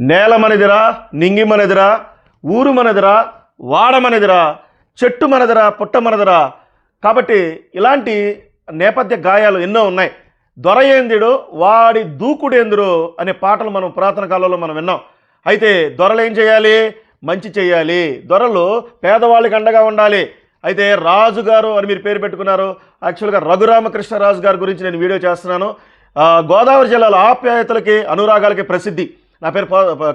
నేల మనదిరా నింగి మనదిరా ఊరు మనదిరా వాడ మనదిరా చెట్టు మనదిరా పుట్ట మనదిరా కాబట్టి ఇలాంటి నేపథ్య గాయాలు ఎన్నో ఉన్నాయి. దొర ఏందిడు వాడి దూకుడేందురు అనే పాటలు మనం పురాతన కాలంలో మనం విన్నాం. అయితే దొరలు ఏం చేయాలి? మంచి చేయాలి. దొరలు పేదవాళ్ళకి అండగా ఉండాలి. అయితే రాజుగారు అని మీరు పేరు పెట్టుకున్నారు. యాక్చువల్గా రఘురామకృష్ణరాజు గారి గురించి నేను వీడియో చేస్తున్నాను. గోదావరి జిల్లాలో ఆప్యాయతలకి అనురాగాలకి ప్రసిద్ధి. నా పేరు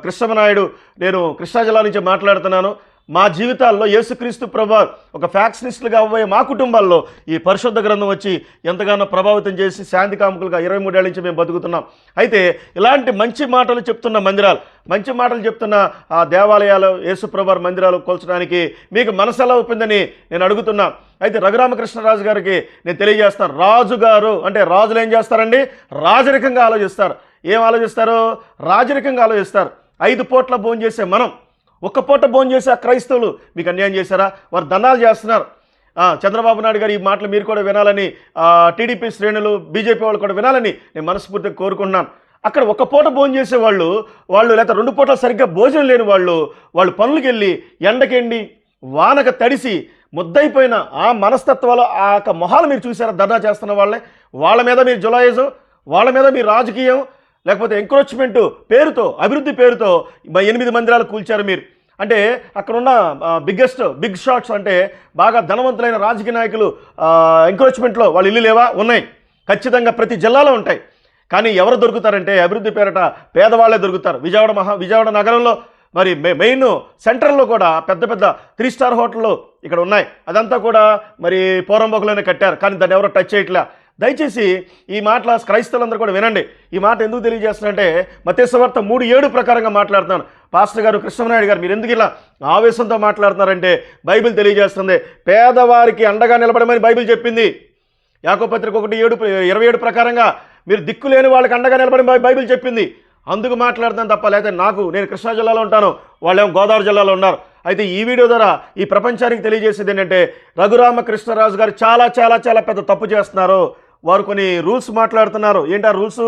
కృష్ణమనాయుడు నేను కృష్ణా జిల్లా నుంచి మాట్లాడుతున్నాను. మా జీవితాల్లో యేసుక్రీస్తు ప్రభా ఒక ఫ్యాక్షనిస్టులుగా అవ్వే మా కుటుంబాల్లో ఈ పరిశుద్ధ గ్రంథం వచ్చి ఎంతగానో ప్రభావితం చేసి శాంతి కాముకులుగా ఇరవై మూడేళ్ళ నుంచి మేము బతుకుతున్నాం. అయితే ఇలాంటి మంచి మాటలు చెప్తున్న మందిరాలు మంచి మాటలు చెప్తున్న ఆ దేవాలయాలు యేసుప్రభార్ మందిరాలు కోల్చడానికి మీకు మనసు ఎలా ఒప్పిందని నేను అడుగుతున్నా. అయితే రఘురామకృష్ణరాజు గారికి నేను తెలియజేస్తాను. రాజు గారు అంటే రాజులు ఏం చేస్తారండి? రాజరికంగా ఆలోచిస్తారు. ఏం ఆలోచిస్తారు? రాజరికంగా ఆలోచిస్తారు. ఐదు పూట్ల భోజనం చేసే మనం ఒక్క పూట భోజనం చేసే ఆ క్రైస్తవులు మీకు అన్యాయం చేశారా? వారు దండాలు చేస్తున్నారు. చంద్రబాబు నాయుడు గారు ఈ మాటలు మీరు కూడా వినాలని టీడీపీ శ్రేణులు బీజేపీ వాళ్ళు కూడా వినాలని నేను మనస్ఫూర్తిగా కోరుకుంటున్నాను. అక్కడ ఒక పూట భోజనం చేసేవాళ్ళు వాళ్ళు లేకపోతే రెండు పూటలు సరిగ్గా భోజనం లేని వాళ్ళు వాళ్ళు పనులకు వెళ్ళి ఎండకెండి వానక తడిసి ముద్దయిపోయిన ఆ మనస్తత్వాలు ఆ యొక్క మొహాలు మీరు చూసారా? ధర్నా చేస్తున్న వాళ్ళే. వాళ్ళ మీద మీరు జులాయిజం వాళ్ళ మీద మీ రాజకీయం లేకపోతే ఎంక్రోచ్మెంట్ పేరుతో అభివృద్ధి పేరుతో ఎనిమిది మందిరాలు కూల్చారు మీరు. అంటే అక్కడున్న బిగ్గెస్ట్ బిగ్ షాట్స్ అంటే బాగా ధనవంతులైన రాజకీయ నాయకులు ఎంక్రోచ్మెంట్లో వాళ్ళు ఇల్లు లేవా? ఉన్నాయి. ఖచ్చితంగా ప్రతి జిల్లాలో ఉంటాయి. కానీ ఎవరు దొరుకుతారంటే అభివృద్ధి పేరట పేదవాళ్ళే దొరుకుతారు. విజయవాడ మహా విజయవాడ నగరంలో మరి మె- మెయిన్ సెంటర్లో కూడా పెద్ద పెద్ద త్రీ స్టార్ హోటళ్ళు ఇక్కడ ఉన్నాయి. అదంతా కూడా మరి పోరంబోకులోనే కట్టారు. కానీ దాన్ని ఎవరో టచ్ చేయట్లే? దయచేసి ఈ మాటల క్రైస్తవులందరూ కూడా వినండి. ఈ మాట ఎందుకు తెలియజేస్తున్నానంటే మతేశ్వార్త మూడు ఏడు ప్రకారంగా మాట్లాడుతున్నాను. పాస్టర్ గారు కృష్ణనాయుడు గారు మీరు ఎందుకు ఇలా ఆవేశంతో మాట్లాడుతున్నారంటే బైబిల్ తెలియజేస్తుంది. పేదవారికి అండగా నిలబడమని బైబిల్ చెప్పింది. యాకోపత్రిక ఒకటి ఏడు ఇరవై ఏడు ప్రకారంగా మీరు దిక్కు లేని వాళ్ళకి అండగా నిలబడి బైబిల్ చెప్పింది. అందుకు మాట్లాడుతాను తప్ప లేకపోతే నాకు నేను కృష్ణా జిల్లాలో ఉంటాను వాళ్ళేమో గోదావరి జిల్లాలో ఉన్నారు. అయితే ఈ వీడియో ద్వారా ఈ ప్రపంచానికి తెలియజేసేది ఏంటంటే రఘురామ కృష్ణరాజు గారు చాలా చాలా చాలా పెద్ద తప్పు చేస్తున్నారు. వారు కొన్ని రూల్స్ మాట్లాడుతున్నారు. ఏంటి ఆ రూల్స్?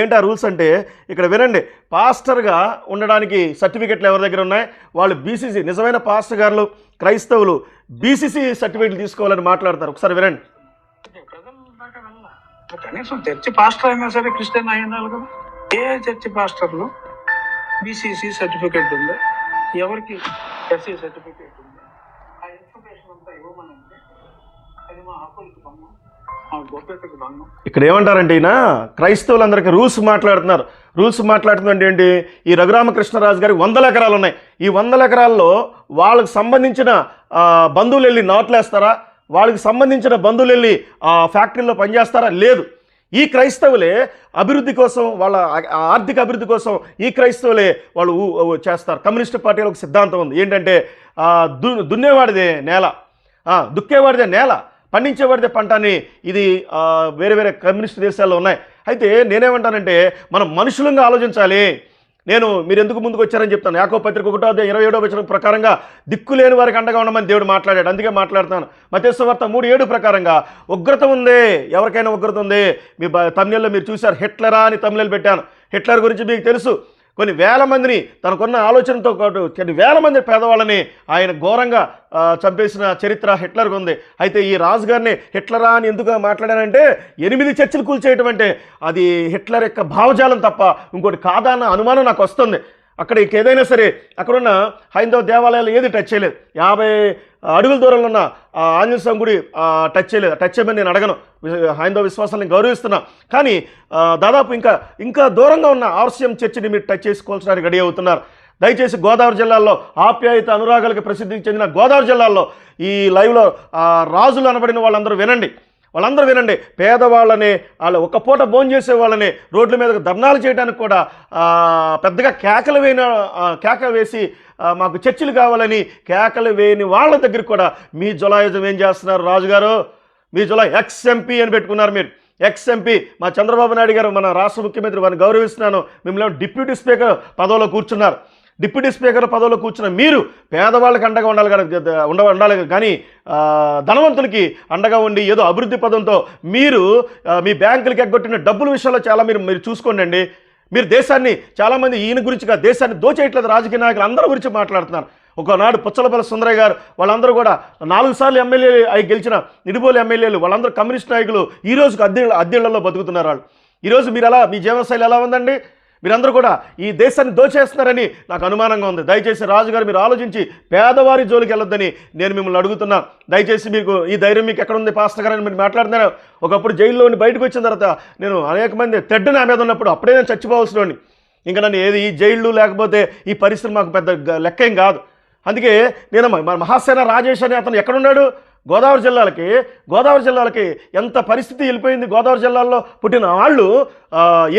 ఏంటి ఆ రూల్స్ అంటే ఇక్కడ వినండి. పాస్టర్గా ఉండడానికి సర్టిఫికెట్లు ఎవరి దగ్గర ఉన్నాయి? వాళ్ళు బీసీసీ నిజమైన పాస్టర్ గారులు క్రైస్తవులు బీసీసీ సర్టిఫికెట్లు తీసుకోవాలని మాట్లాడతారు. ఒకసారి వినండి. కనీసం చర్చి పాస్టర్ అయినా సరే క్రిస్టియన్ అయి ఉండాలి కదా. ఏ చర్చి పాస్టర్లు బీసీసీ సర్టిఫికేట్ ఉందా? ఎవరికి ఎస్సీ సర్టిఫికేట్ ఉందా? ఆ ఇన్ఫర్మేషన్ అంతా ఇవ్వమనంటే అది మా హక్కులకు పన్ను ఇక్కడ ఏమంటారంటే ఈయన? క్రైస్తవులందరికీ రూల్స్ మాట్లాడుతున్నారు. రూల్స్ మాట్లాడుతుందంటే ఏంటి? ఈ రఘురామకృష్ణరాజు గారికి వందల ఎకరాలు ఉన్నాయి ఈ వందల ఎకరాల్లో వాళ్ళకు సంబంధించిన బంధువులు వెళ్ళి నాట్లేస్తారా వాళ్ళకి సంబంధించిన బంధువులు వెళ్ళి ఆ ఫ్యాక్టరీలో పనిచేస్తారా? లేదు. ఈ క్రైస్తవులే అభివృద్ధి కోసం వాళ్ళ ఆర్థిక అభివృద్ధి కోసం ఈ క్రైస్తవులే వాళ్ళు చేస్తారు. కమ్యూనిస్ట్ పార్టీలో ఒక సిద్ధాంతం ఉంది. ఏంటంటే దు దున్నేవాడిదే నేల. దుక్కేవాడిదే నేల. పండించేవాడిదే పంట అని ఇది వేరే వేరే కమ్యూనిస్ట్ దేశాల్లో ఉన్నాయి. అయితే నేనేమంటానంటే మనం మనుషులంగా ఆలోచించాలి. నేను మీరు ఎందుకు ముందుకు వచ్చారని చెప్తాను. యాకో పత్రిక ఒకటో అదే ఇరవై ఏడో వచ్చిన ప్రకారంగా దిక్కు లేని వారికి అండగా ఉండమని దేవుడు మాట్లాడాడు. అందుకే మాట్లాడుతాను మతేశ్వార్త మూడు ఏడు ప్రకారంగా ఉగ్రత ఉంది ఎవరికైనా ఉగ్రత ఉంది మీ తమిళలో మీరు చూశారు హిట్లరా అని తమిళలు పెట్టాను. హిట్లర్ గురించి మీకు తెలుసు. కొన్ని వేల మందిని తనకున్న ఆలోచనతో పాటు కొన్ని వేల మంది పేదవాళ్ళని ఆయన ఘోరంగా చంపేసిన చరిత్ర హిట్లర్కి ఉంది. అయితే ఈ రాజుగారిని హిట్లరా అని ఎందుకు మాట్లాడానంటే ఎనిమిది చర్చలు కూల్చేయటం అంటే అది హిట్లర్ యొక్క భావజాలం తప్ప ఇంకోటి కాదన్న అనుమానం నాకు వస్తుంది. అక్కడ ఇంకేదైనా సరే అక్కడున్న హైందవ దేవాలయాలు ఏది టచ్ చేయలేదు. యాభై అడుగుల దూరంలో ఉన్న ఆంజనేయస్వామి ఆంజనేయ స్వామి గుడి టచ్ చేయలేదు. టచ్ చేయమని నేను అడగను. హైందవ విశ్వాసాన్ని గౌరవిస్తున్నా. కానీ దాదాపు ఇంకా ఇంకా దూరంగా ఉన్న ఆర్సీఎం చర్చిని మీరు టచ్ చేసుకోవాల్సడానికి రెడీ అవుతున్నారు. దయచేసి గోదావరి జిల్లాలో ఆప్యాయత అనురాగాలకు ప్రసిద్ధి చెందిన గోదావరి జిల్లాలో ఈ లైవ్లో రాజులు అనబడిన వాళ్ళందరూ వినండి. వాళ్ళందరూ వినండి. పేదవాళ్ళని వాళ్ళు ఒక పూట భోజనం చేసే వాళ్ళని రోడ్ల మీద ధర్నాలు చేయడానికి కూడా పెద్దగా కేకలు వేయన కేకలు కేక వేసి మాకు చర్చిలు కావాలని కేకలు వేయని వాళ్ళ దగ్గర కూడా మీ జులాయుజం ఏం చేస్తున్నారు రాజుగారు? మీ జులా ఎక్స్ఎంపీ అని పెట్టుకున్నారు మీరు. ఎక్స్ఎంపీ మా చంద్రబాబు నాయుడు గారు మన రాష్ట్ర ముఖ్యమంత్రి వారిని గౌరవిస్తున్నాను. మిమ్మల్ని డిప్యూటీ స్పీకర్ పదవిలో కూర్చున్నారు. డిప్యూటీ స్పీకర్ పదవిలో కూర్చున్న మీరు పేదవాళ్ళకి అండగా ఉండాలి కానీ ఉండ ఉండాలి కానీ ధనవంతులకి అండగా ఉండి ఏదో అభివృద్ధి పదంతో మీరు మీ బ్యాంకులకి ఎగ్గొట్టిన డబ్బుల విషయంలో చాలా మీరు మీరు చూసుకోండి అండి. మీరు దేశాన్ని చాలామంది ఈయన గురించి కాదు దేశాన్ని దోచేయట్లేదు రాజకీయ నాయకులు అందరి గురించి మాట్లాడుతున్నారు. ఒకనాడు పుచ్చలపల్లి సుందరయ్య గారు వాళ్ళందరూ కూడా నాలుగు సార్లు ఎమ్మెల్యే అయి గెలిచిన నిడుబోలు ఎమ్మెల్యేలు వాళ్ళందరూ కమ్యూనిస్ట్ నాయకులు ఈ రోజుకు అద్దె అద్దెళ్ళలో బతుకుతున్నారు వాళ్ళు. ఈరోజు మీరు ఎలా మీ జీవనశైలి ఎలా ఉందండి? మీరందరూ కూడా ఈ దేశాన్ని దోచేస్తున్నారని నాకు అనుమానంగా ఉంది. దయచేసి రాజుగారు మీరు ఆలోచించి పేదవారి జోలికి వెళ్ళొద్దని నేను మిమ్మల్ని అడుగుతున్నా. దయచేసి మీకు ఈ ధైర్యం మీకు ఎక్కడ ఉంది? పాస్టర్ గారు అని మీరు మాట్లాడుతున్నారు. ఒకప్పుడు జైల్లో బయటకు వచ్చిన తర్వాత నేను అనేక మంది తెడ్డు నా మీద ఉన్నప్పుడు అప్పుడే నేను చచ్చిపోవాల్సిన ఇంకా నన్ను ఏది ఈ జైళ్ళు లేకపోతే ఈ పరిస్థితి మాకు పెద్ద లెక్కేం కాదు. అందుకే నేను మన మహాసేన రాజేష్ అని అతను ఎక్కడున్నాడు? గోదావరి జిల్లాలకి. గోదావరి జిల్లాలకి ఎంత పరిస్థితి వెళ్ళిపోయింది? గోదావరి జిల్లాల్లో పుట్టిన వాళ్ళు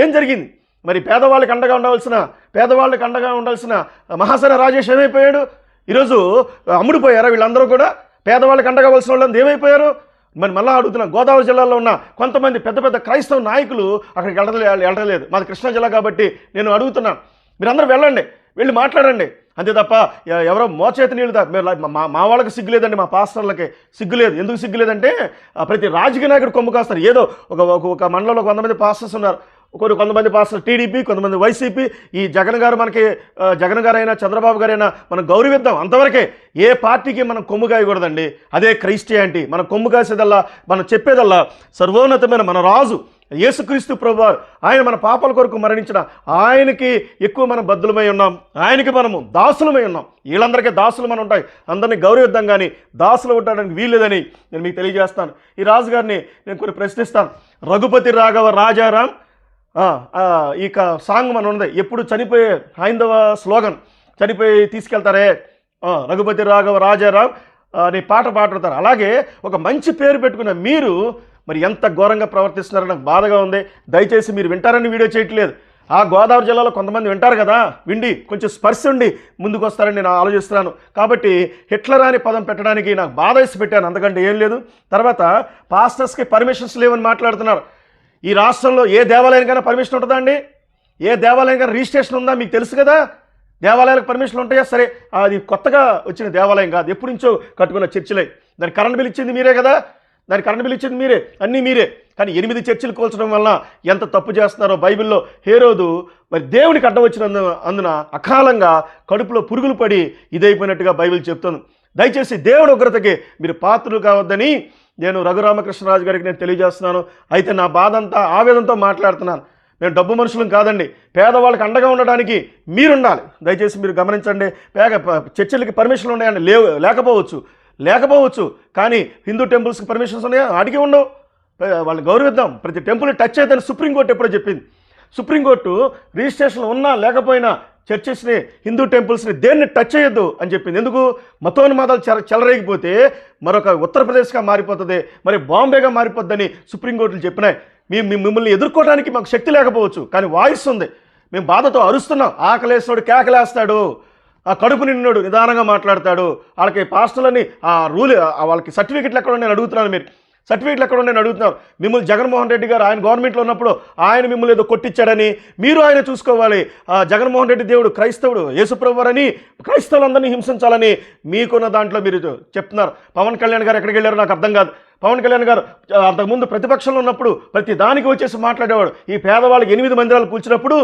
ఏం జరిగింది? మరి పేదవాళ్ళకి అండగా ఉండవలసిన పేదవాళ్ళకి అండగా ఉండాల్సిన మహాసేన రాజేష్ ఏమైపోయాడు? ఈరోజు అమ్ముడిపోయారా వీళ్ళందరూ కూడా? పేదవాళ్ళకి అండగా వలసిన వాళ్ళందరూ ఏమైపోయారు? మరి మళ్ళా అడుగుతున్నా గోదావరి జిల్లాలో ఉన్న కొంతమంది పెద్ద పెద్ద క్రైస్తవ నాయకులు అక్కడికి వెళ్ళలే వెళ్ళలేదు మాది కృష్ణా జిల్లా కాబట్టి నేను అడుగుతున్నాను మీరందరూ వెళ్ళండి వెళ్ళి మాట్లాడండి. అంతే తప్ప ఎవరో మోచేతి నీళ్ళు మీరు మా మా వాళ్ళకి సిగ్గు లేదండి మా పాస్టర్లకి సిగ్గు లేదు ఎందుకు సిగ్గు లేదంటే ప్రతి రాజకీయ నాయకుడు కొమ్ము కాస్తారు. ఏదో ఒక ఒక- మండలంలో కొంతమంది పాస్టర్స్ ఉన్నారు. కొన్ని కొంతమంది పాస్టర్ టీడీపీ కొంతమంది వైసీపీ. ఈ జగన్ గారు మనకి జగన్ గారైనా చంద్రబాబు గారైనా మనం గౌరవిద్దాం. అంతవరకే ఏ పార్టీకి మనం కొమ్ము కాయకూడదండి అదే క్రైస్టియానిటీ మనం కొమ్ము కాసేదల్లా మనం చెప్పేదల్లా సర్వోన్నతమైన మన రాజు యేసుక్రీస్తు ప్రభు ఆయన మన పాపల కొరకు మరణించిన ఆయనకి ఎక్కువ మనం బద్దులమై ఉన్నాం. ఆయనకి మనము దాసులమై ఉన్నాం. వీళ్ళందరికీ దాసులు మనం ఉంటాయి. అందరినీ గౌరవిద్దాం కానీ దాసులు ఉండడానికి వీల్లేదని నేను మీకు తెలియజేస్తాను. ఈ రాజుగారిని నేను కొన్ని ప్రశ్నిస్తాను. రఘుపతి రాఘవ రాజారాం ఈ ఇక సాంగ్ మన ఉంది ఎప్పుడు చనిపోయే హైందవ స్లోగన్. చనిపోయి తీసుకెళ్తారే. రఘుపతి రాఘవ రాజారావు అనే పాట పాడుతారు. అలాగే ఒక మంచి పేరు పెట్టుకున్న మీరు మరి ఎంత ఘోరంగా ప్రవర్తిస్తున్నారో నాకు బాధగా ఉంది. దయచేసి మీరు వింటారని వీడియో చేయట్లేదు. ఆ గోదావరి జిల్లాలో కొంతమంది వింటారు కదా? విండి కొంచెం స్పర్శ ఉండి ముందుకు వస్తారని నేను ఆలోచిస్తున్నాను. కాబట్టి హిట్లర్ అని పదం పెట్టడానికి నాకు బాధ వేసి పెట్టాను. అంతకంటే ఏం లేదు. తర్వాత పాస్టర్స్కి పర్మిషన్స్ లేవని మాట్లాడుతున్నారు. ఈ రాష్ట్రంలో ఏ దేవాలయానికైనా పర్మిషన్ ఉంటుందా అండి? ఏ దేవాలయానికైనా రిజిస్ట్రేషన్ ఉందా? మీకు తెలుసు కదా? దేవాలయాలకు పర్మిషన్లు ఉంటాయా? సరే అది కొత్తగా వచ్చిన దేవాలయం కాదు. ఎప్పటి నుంచో కట్టుకున్న చర్చిలే. దాని కరెంట్ బిల్ ఇచ్చింది మీరే కదా? దాని కరెంట్ బిల్ ఇచ్చింది మీరే. అన్నీ మీరే. కానీ ఎనిమిది చర్చిలు కూల్చడం వలన ఎంత తప్పు చేస్తున్నారో బైబిల్లో హేరోదు మరి దేవునికి అడ్డం వచ్చినందు అందున అకాలంగా కడుపులో పురుగులు పడి ఇదైపోయినట్టుగా బైబిల్ చెప్తుంది. దయచేసి దేవుడి ఉగ్రతకి మీరు పాత్రలు కావద్దని నేను రఘురామకృష్ణరాజు గారికి నేను తెలియజేస్తున్నాను. అయితే నా బాధ అంతా ఆవేదంతో మాట్లాడుతున్నాను. మేము డబ్బు మనుషులం కాదండి. పేదవాళ్ళకి అండగా ఉండడానికి మీరుండాలి. దయచేసి మీరు గమనించండి. పేద ప- చర్చిలకి పర్మిషన్లు ఉన్నాయండి. లేవు లేకపోవచ్చు. లేకపోవచ్చు. కానీ హిందూ టెంపుల్స్కి పర్మిషన్స్ ఉన్నాయా? అడిగి ఉండవు. వాళ్ళని గౌరవిద్దాం. ప్రతి టెంపుల్ని టచ్ అయితే సుప్రీంకోర్టు ఎప్పుడో చెప్పింది. సుప్రీంకోర్టు రిజిస్ట్రేషన్ ఉన్నా లేకపోయినా చర్చెస్ని హిందూ టెంపుల్స్ని దేన్ని టచ్ చేయొద్దు అని చెప్పింది. ఎందుకు? మతోన్మాదాలు చెర చెలరేగిపోతే మరొక ఉత్తరప్రదేశ్గా మారిపోతుంది మరి బాంబేగా మారిపోద్దని సుప్రీంకోర్టులు చెప్పినాయి. మేము మీ- మిమ్మల్ని ఎదుర్కోవడానికి మాకు శక్తి లేకపోవచ్చు కానీ వాయిస్ ఉంది. మేము బాధతో అరుస్తున్నాం. ఆకలేస్తాడు కేకలేస్తాడు ఆ కడుపు నిన్నోడు నిదానంగా మాట్లాడతాడు. వాళ్ళకి పాస్టర్లని ఆ రూల్ ఆ వాళ్ళకి సర్టిఫికెట్లు ఎక్కడ నేను అడుగుతున్నాను మీరు. సర్టిఫికెట్లు ఎక్కడ ఉన్నాయని అడుగుతున్నారు మిమ్మల్ని జగన్మోహన్ రెడ్డి గారు ఆయన గవర్నమెంట్లో ఉన్నప్పుడు ఆయన మిమ్మల్ని ఏదో కొట్టించాడని మీరు ఆయన చూసుకోవాలి. ఆ జగన్మోహన్ రెడ్డి దేవుడు క్రైస్తవుడు యేసుప్రభువరని క్రైస్తవులందరినీ హింసించాలని మీకున్న దాంట్లో మీరు చెప్తున్నారు. పవన్ కళ్యాణ్ గారు ఎక్కడికి వెళ్ళారో నాకు అర్థం కాదు. పవన్ కళ్యాణ్ గారు అంతకుముందు ప్రతిపక్షంలో ఉన్నప్పుడు ప్రతి దానికి వచ్చేసి మాట్లాడేవాడు. ఈ పేదవాళ్ళకి ఎనిమిది మందిరాలు కూర్చున్నప్పుడు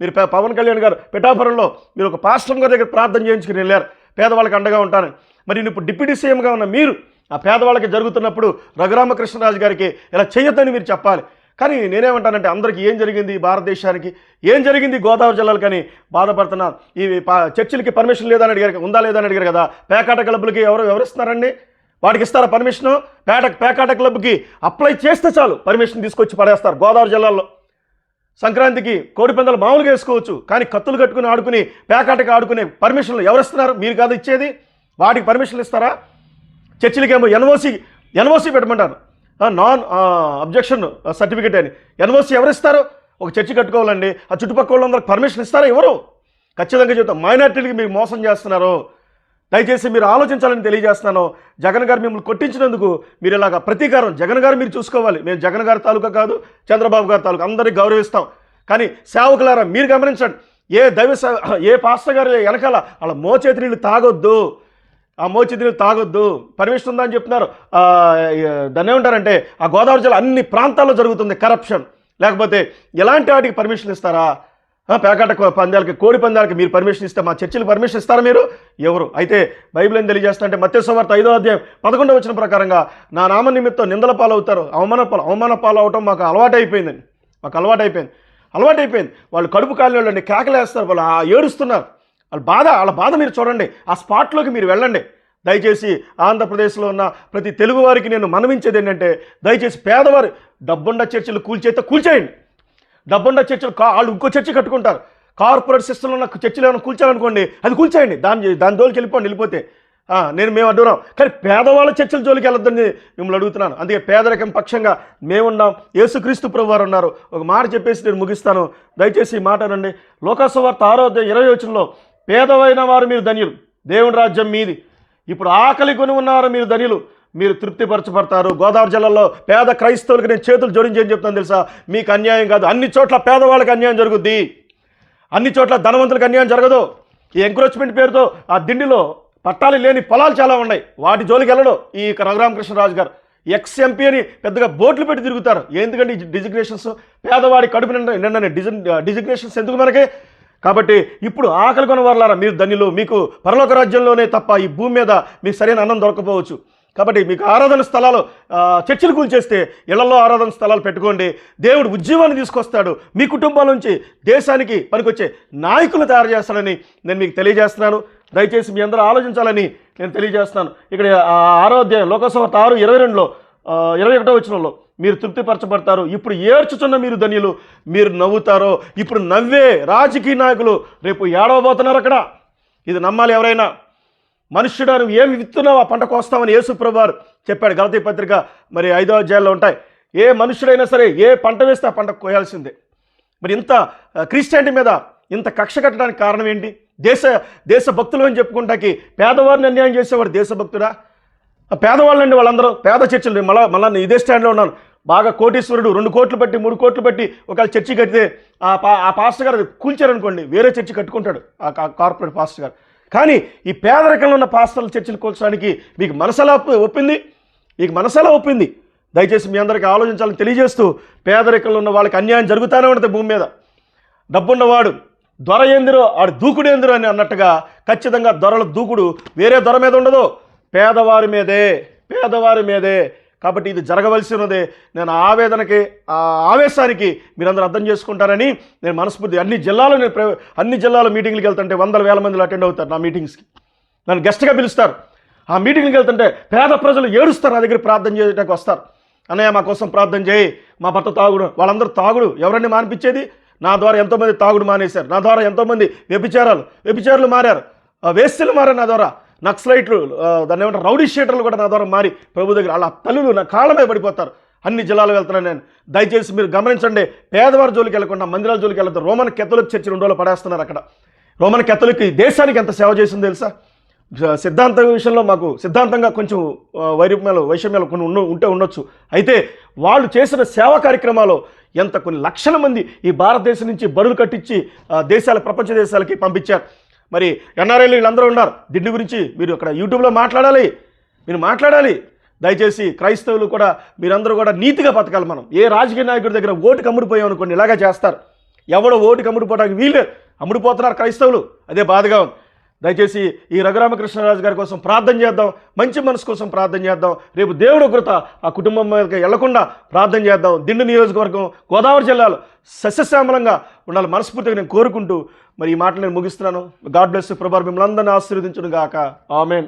మీరు పవన్ కళ్యాణ్ గారు పిఠాపురంలో మీరు ఒక పాస్టర్ గారి దగ్గర ప్రార్థన చేయించుకుని వెళ్ళారు. పేదవాళ్ళకి అండగా ఉంటానని. మరి ఇప్పుడు డిప్యూటీ సీఎంగా ఉన్న మీరు ఆ పేదవాళ్ళకి జరుగుతున్నప్పుడు రఘురామకృష్ణరాజు గారికి ఇలా చేయొద్దని మీరు చెప్పాలి. కానీ నేనేమంటానంటే అందరికీ ఏం జరిగింది భారతదేశానికి? ఏం జరిగింది గోదావరి జిల్లాలు కానీ బాధపడుతున్నా. ఈ పా- చర్చిలకి పర్మిషన్ లేదని అడిగారు ఉందా లేదని అడిగారు కదా. పేకాట క్లబ్లకి ఎవరు ఎవరిస్తున్నారండి? వాడికి ఇస్తారా పర్మిషను? పేట పేకాట క్లబ్కి అప్లై చేస్తే చాలు. పర్మిషన్ తీసుకొచ్చి పడేస్తారు గోదావరి జిల్లాలో. సంక్రాంతికి కోడిపందలు మామూలుగా వేసుకోవచ్చు. కానీ కత్తులు కట్టుకుని ఆడుకుని పేకాటకి ఆడుకునే పర్మిషన్లు ఎవరు ఇస్తున్నారు మీరు కాదు ఇచ్చేది. వాటికి పర్మిషన్లు ఇస్తారా? చర్చిలకేమో ఎన్ఓసి ఎన్ఓసి పెట్టమంటారు. నాన్ అబ్జెక్షన్ సర్టిఫికేట్ అని. ఎన్ఓసి ఎవరు ఇస్తారు ఒక చర్చి కట్టుకోవాలండి. ఆ చుట్టుపక్కల వాళ్ళందరికి పర్మిషన్ ఇస్తారా ఎవరు? ఖచ్చితంగా చెబుతాం. మైనార్టీలకి మీరు మోసం చేస్తున్నారు. దయచేసి మీరు ఆలోచించాలని తెలియజేస్తున్నాను. జగన్ గారు మిమ్మల్ని కొట్టించినందుకు మీరు ఇలాగ ప్రతీకారం జగన్ గారు మీరు చూసుకోవాలి. మేము జగన్ గారి తాలూకా కాదు చంద్రబాబు గారి తాలూకా అందరికీ గౌరవిస్తాం. కానీ సేవకులారా మీరు గమనించండి. ఏ దైవ ఏ పాస్టర్ గారు వెనకాల వాళ్ళ మోచేతి నీళ్ళు తాగొద్దు. ఆ మోచేతి నీళ్ళు తాగొద్దు పర్మిషన్ ఉందా అని చెప్తున్నారు. ఆ, దాన్ని ఏమంటారంటే ఆ గోదావరి జిల్లా అన్ని ప్రాంతాల్లో జరుగుతుంది కరప్షన్. లేకపోతే ఎలాంటి వాటికి పర్మిషన్ ఇస్తారా? పేకాట పందాలకి కోడి పందాలకి మీరు పర్మిషన్ ఇస్తే మా చర్చిలు పర్మిషన్ ఇస్తారా మీరు? ఎవరు? అయితే బైబిల్ ఏం తెలియజేస్తా అంటే మత్స్యవార్త ఐదో అధ్యాయం పదకొండవ వచ్చిన ప్రకారంగా నా నామ నిమిత్తం నిందల పాలు అవుతారు అవమాన పాలు అవమాన పాలు మాకు అలవాటు అయిపోయిందండి మాకు అలవాటు అయిపోయింది అలవాటు అయిపోయింది వాళ్ళు కడుపు కాలిన వాళ్ళని కేకలేస్తారు వాళ్ళు ఏడుస్తున్నారు. వాళ్ళ బాధ వాళ్ళ బాధ మీరు చూడండి. ఆ స్పాట్లోకి మీరు వెళ్ళండి. దయచేసి ఆంధ్రప్రదేశ్లో ఉన్న ప్రతి తెలుగువారికి నేను మనవించేది ఏంటంటే దయచేసి పేదవారు డబ్బుండ చర్చలు కూల్చేస్తే కూల్చేయండి. డబ్బుండ చర్చలు కా వాళ్ళు ఇంకో చర్చి కట్టుకుంటారు. కార్పొరేట్ సిస్టంలో ఉన్న చర్చలు ఏమైనా కూల్చాలనుకోండి అది కూల్చేయండి. దాని దాని జోలికి వెళ్ళిపోండి వెళ్ళిపోతే. నేను మేము అడ్డున్నాం కానీ పేదవాళ్ళ చర్చల జోలికి వెళ్ళొద్దని మిమ్మల్ని అడుగుతున్నాను. అందుకే పేదరికం పక్షంగా మేమున్నాం. యేసుక్రీస్తు ప్రభు వారు ఉన్నారు. ఒక మాట చెప్పేసి నేను ముగిస్తాను. దయచేసి ఈ మాట నండి లోకాసువార్త ఆరో ఇరవై వచనంలో పేదవైన వారు మీరు ధన్యులు. దేవుని రాజ్యం మీది. ఇప్పుడు ఆకలి కొని ఉన్నవారు మీరు ధనియులు. మీరు తృప్తిపరచబడతారు. గోదావరి జిల్లాలో పేద క్రైస్తవులకు నేను చేతులు జోడించి ఏం చెప్తాను తెలుసా? మీకు అన్యాయం కాదు. అన్ని చోట్ల పేదవాళ్ళకి అన్యాయం జరుగుద్ది. అన్ని చోట్ల ధనవంతులకు అన్యాయం జరగదు. ఈ ఎంక్రోచ్మెంట్ పేరుతో ఆ దిండిలో పట్టాలు లేని పొలాలు చాలా ఉన్నాయి. వాటి జోలికి వెళ్ళడు ఈ రఘురామకృష్ణరాజు గారు. ఎక్స్ ఎంపీ అని పెద్దగా బోట్లు పెట్టి తిరుగుతారు. ఎందుకంటే ఈ డిజిగ్నేషన్స్ పేదవాడి కడుపు నిండా నిండని. డిజి డిజిగ్నేషన్స్ ఎందుకు మనకి? కాబట్టి ఇప్పుడు ఆకలి కొనవర్లారా మీరు ధనిలు మీకు పరలోక రాజ్యంలోనే తప్ప ఈ భూమి మీద మీకు సరైన అన్నం దొరకపోవచ్చు. కాబట్టి మీకు ఆరాధన స్థలాలు చర్చలు చర్చిలు కూల్చేస్తే ఇళ్ళలో ఆరాధన స్థలాలు పెట్టుకోండి. దేవుడు ఉద్యమాన్ని తీసుకొస్తాడు. మీ కుటుంబం నుంచి దేశానికి పనికొచ్చే నాయకులు తయారు చేస్తాడని నేను మీకు తెలియజేస్తున్నాను. దయచేసి మీ అందరూ ఆలోచించాలని నేను తెలియజేస్తున్నాను. ఇక్కడ ఆ ఆరో అధ్యాయం లోకసభ ఆరు ఇరవై రెండులో ఇరవై ఒకటో వచ్చినలో మీరు తృప్తిపరచబడతారు. ఇప్పుడు ఏడ్చుచున్న మీరు ధన్యులు మీరు నవ్వుతారో ఇప్పుడు నవ్వే రాజకీయ నాయకులు రేపు ఏడవబోతున్నారు అక్కడ. ఇది నమ్మాలి ఎవరైనా. మనుష్యుడు నువ్వు ఏమి విత్తున్నావు? ఆ పంట కోస్తామని యేసుప్రభువారు చెప్పాడు. గలతీ పత్రిక మరి ఐదో అధ్యాయంలో ఉంటాయి. ఏ మనుష్యుడైనా సరే ఏ పంట వేస్తే ఆ పంట కోయాల్సిందే. మరి ఇంత క్రిస్టియానిటీ మీద ఇంత కక్ష కట్టడానికి కారణం ఏంటి? దేశ దేశ భక్తులు అని చెప్పుకుంటాకి పేదవారిని అన్యాయం చేసేవాడు దేశభక్తుడా పేదవాళ్ళండి వాళ్ళందరూ. పేద చర్చలు మళ్ళా మళ్ళీ ఇదే స్టాండ్లో ఉన్నాను. బాగా కోటీశ్వరుడు రెండు కోట్లు పెట్టి మూడు కోట్లు పెట్టి ఒకవేళ చర్చి కడితే ఆ పా ఆ పాస్టర్ గారు అది కూల్చారనుకోండి వేరే చర్చి కట్టుకుంటాడు ఆ కార్పొరేట్ పాస్టర్ గారు. కానీ ఈ పేదరికంలో ఉన్న పాస్టర్ల చర్చలు కూల్చడానికి మీకు మనసలా ఒప్పింది? మీకు మనసలా ఒప్పింది? దయచేసి మీ అందరికీ ఆలోచించాలని తెలియజేస్తూ పేదరికంలో ఉన్న వాళ్ళకి అన్యాయం జరుగుతూనే ఉంటుంది భూమి మీద. డబ్బున్నవాడు దొర ఏందిరో ఆడు దూకుడు ఏందిరో అని అన్నట్టుగా ఖచ్చితంగా దొరల దూకుడు వేరే దొర మీద ఉండదు. పేదవారి మీదే పేదవారి మీదే. కాబట్టి ఇది జరగవలసినదే నేను ఆవేదనకి ఆ ఆవేశానికి మీరందరూ అర్థం చేసుకుంటారని నేను మనస్ఫూర్తి అన్ని జిల్లాలో నేను ప్ర- అన్ని జిల్లాలో మీటింగ్లకు వెళ్తుంటే వందల వేల మందిలో అటెండ్ అవుతారు నా మీటింగ్స్కి. నన్ను గెస్ట్గా పిలుస్తారు. ఆ మీటింగ్కి వెళ్తుంటే పేద ప్రజలు ఏడుస్తారు నా దగ్గర ప్రార్థన చేయడానికి వస్తారు. అన్నయ్య మా కోసం ప్రార్థన చేయి. మా భర్త తాగుడు. వాళ్ళందరూ తాగుడు. ఎవరన్నీ మానిపించేది? నా ద్వారా ఎంతోమంది తాగుడు మానేశారు. నా ద్వారా ఎంతోమంది వ్యభిచారాలు వ్యభిచారులు మారారు. ఆ మారారు నా ద్వారా. నక్సలైట్లు దాన్ని ఏమంటారు రౌడీ షీటర్లు కూడా నా ద్వారా మారి ప్రభు దగ్గర వాళ్ళ తల్లులు నా కాళ్ళమే పడిపోతారు. అన్ని జిల్లాలు వెళ్తున్నాను నేను. దయచేసి మీరు గమనించండి పేదవారి జోలికి వెళ్ళకుండా మందిరాల జోలికి వెళ్ళదు రోమన్ కెథలిక్ చర్చి రెండు రోజులు పడేస్తున్నారు అక్కడ. రోమన్ కెథలిక్ ఈ దేశానికి ఎంత సేవ చేసిందో తెలుసా? సిద్ధాంతం విషయంలో మాకు సిద్ధాంతంగా కొంచెం వైరుమ్యాలు వైషమ్యాలు కొన్ని ఉన్న ఉంటే ఉండొచ్చు. అయితే వాళ్ళు చేసిన సేవా కార్యక్రమాలు ఎంత కొన్ని లక్షల మంది ఈ భారతదేశం నుంచి బరులు కట్టించి ఆ, దేశాల ప్రపంచ దేశాలకి పంపించారు. మరి ఎన్ఆర్ఐలు వీళ్ళందరూ ఉన్నారు. దిండి గురించి మీరు అక్కడ యూట్యూబ్లో మాట్లాడాలి. మీరు మాట్లాడాలి. దయచేసి క్రైస్తవులు కూడా మీరందరూ కూడా నీతిగా బతకాలి మనం. ఏ రాజకీయ నాయకుడి దగ్గర ఓటు అమ్ముడుపోయాం అనుకోండి ఇలాగా చేస్తారు. ఎవడో ఓటుకి కమ్ముడిపోవడానికి వీలు అమ్ముడిపోతున్నారు క్రైస్తవులు. అదే బాధగా ఉంది. దయచేసి ఈ రఘురామకృష్ణరాజు గారి కోసం ప్రార్థన చేద్దాం. మంచి మనసు కోసం ప్రార్థన చేద్దాం. రేపు దేవుడు కృత ఆ కుటుంబం మీదకి వెళ్ళకుండా ప్రార్థన చేద్దాం. దిండు నియోజకవర్గం గోదావరి జిల్లాలో సస్యశ్యామలంగా ఉండాలి మనస్ఫూర్తిగా నేను కోరుకుంటూ మరి ఈ మాటలు నేను ముగిస్తున్నాను. గాడ్ బ్లెస్ ప్రభావం మిమ్మల్ని అందరినీ ఆశీర్వదించును గాక ఆమెన్.